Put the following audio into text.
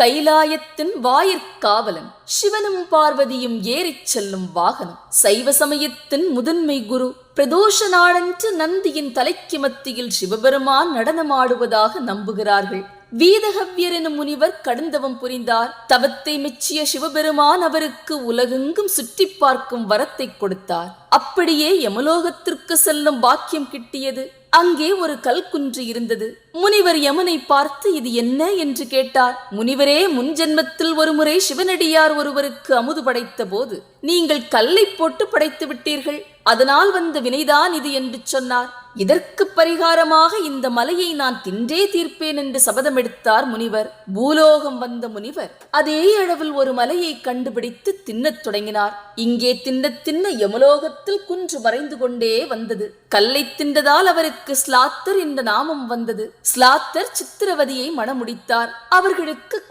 கைலாயத்தின் வாயிற்காவலன் சிவனும் பார்வதியும் ஏறிச் செல்லும் வாகனம். சைவ சமயத்தின் முதன்மை குரு பிரதோஷ நாளன்று நந்தியின் தலைக்கு மத்தியில் சிவபெருமான் நடனமாடுவதாக நம்புகிறார்கள். வீதகவ்யர் எனும் முனிவர் கடுந்தவம் புரிந்தார். தவத்தை மெச்சிய சிவபெருமான் அவருக்கு உலகெங்கும் சுற்றி பார்க்கும் வரத்தை கொடுத்தார். அப்படியே யமலோகத்திற்கு செல்லும் பாக்கியம் கிட்டியது. அங்கே ஒரு கல்குன்று இருந்தது. முனிவர் யமனை பார்த்து இது என்ன? என்று கேட்டார். முனிவரே முன் ஜென்மத்தில் ஒருமுறை சிவனடியார் ஒருவருக்கு அமுது படைத்த போது நீங்கள் கல்லை போட்டு படைத்து விட்டீர்கள். அதனால் வந்த வினைதான் இது என்று சொன்னார். இதற்கு பரிகாரமாக இந்த மலையை நான் தின்றே தீர்ப்பேன் என்று சபதம் எடுத்தார் முனிவர். பூலோகம் வந்த முனிவர் அதே அளவில் ஒரு மலையை கண்டுபிடித்து தின்னத் தொடங்கினார். இங்கே தின்ன தின்ன யமலோகத்தில் குன்று மறைந்து கொண்டே வந்தது. கல்லை தின்றதால் அவருக்கு ஸ்லாத்தர் என்ற நாமம் வந்தது. ஸ்லாத்தர் சித்திரவதியை மணமுடித்தார். அவர்களுக்கு